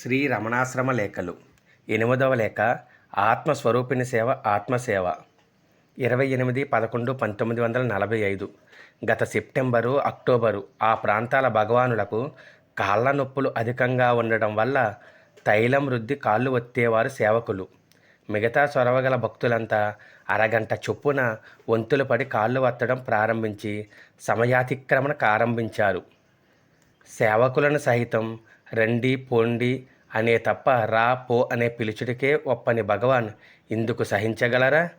శ్రీ రమణాశ్రమ లేఖలు. ఎనిమిదవ లేఖ ఆత్మస్వరూపిణి సేవ ఆత్మసేవ. ఇరవై ఎనిమిది పదకొండు పంతొమ్మిది వందల నలభై ఐదు. గత సెప్టెంబరు అక్టోబరు ఆ ప్రాంతాల భగవానులకు కాళ్ళ నొప్పులు అధికంగా ఉండడం వల్ల తైలం రుద్ది కాళ్ళు ఒత్తేవారు సేవకులు. మిగతా చొరవగల భక్తులంతా అరగంట చొప్పున వంతులు పడి కాళ్ళు వత్తడం ప్రారంభించి సమయాతిక్రమణ ప్రారంభించారు సేవకులను సహితం రండి పోండి అనే తప్ప రా పో అనే పిలుచుడికే ఒప్పని భగవాన్. ఇందుకు సహించగలరా?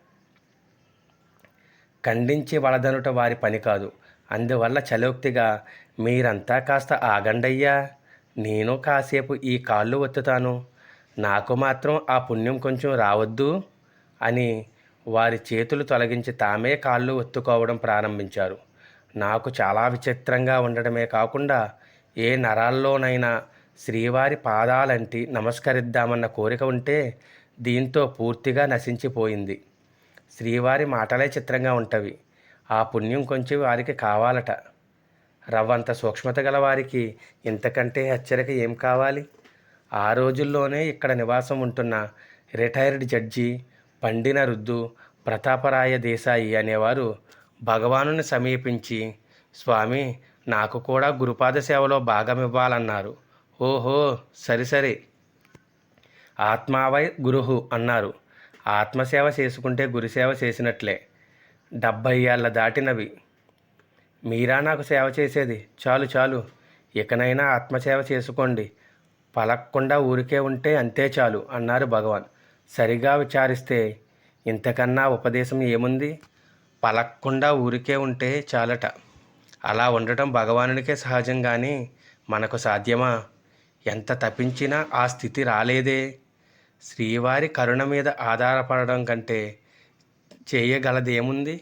ఖండించి వలదనుట వారి పని కాదు. అందువల్ల చలోక్తిగా మీరంతా కాస్త ఆగండయ్యా. నేను కాసేపు ఈ కాళ్ళు ఒత్తుతాను. నాకు మాత్రం ఆ పుణ్యం కొంచెం రావద్దు అని వారి చేతులు తొలగించి తామే కాళ్ళు ఒత్తుకోవడం ప్రారంభించారు. నాకు చాలా విచిత్రంగా ఉండడమే కాకుండా ఏ నరాల్లోనైనా శ్రీవారి పాదాలంటి నమస్కరిద్దామన్న కోరిక ఉంటే దీంతో పూర్తిగా నశించిపోయింది. శ్రీవారి మాటలే చిత్రంగా ఉంటవి. ఆ పుణ్యం కొంచెం వారికి కావాలట. రవ్వంత సూక్ష్మత గల వారికి ఇంతకంటే హెచ్చరిక ఏం కావాలి? ఆ రోజుల్లోనే ఇక్కడ నివాసం ఉంటున్న రిటైర్డ్ జడ్జి పండిన రుద్దు ప్రతాపరాయ దేశాయి అనేవారు భగవానుని సమీపించి స్వామి నాకు కూడా గురుపాద సేవలో భాగమివ్వాలన్నారు. ఓహో సరి సరి. ఆత్మావై గురుహు అన్నారు. ఆత్మసేవ చేసుకుంటే గురుసేవ చేసినట్లే. డెబ్భై ఏళ్ళ దాటినవి. మీరా నాకు సేవ చేసేది? చాలు చాలు. ఇకనైనా ఆత్మసేవ చేసుకోండి. పలక్కుండా ఊరికే ఉంటే అంతే చాలు అన్నారు భగవాన్. సరిగా విచారిస్తే ఇంతకన్నా ఉపదేశం ఏముంది? పలక్కుండా ఊరికే ఉంటే చాలట. అలా ఉండటం భగవానునికే సహజం కానీ మనకు సాధ్యమా? ఎంత తప్పించినా ఆ స్థితి రాలేదే. శ్రీవారి కరుణ మీద ఆధారపడడం కంటే చేయగలదేముంది?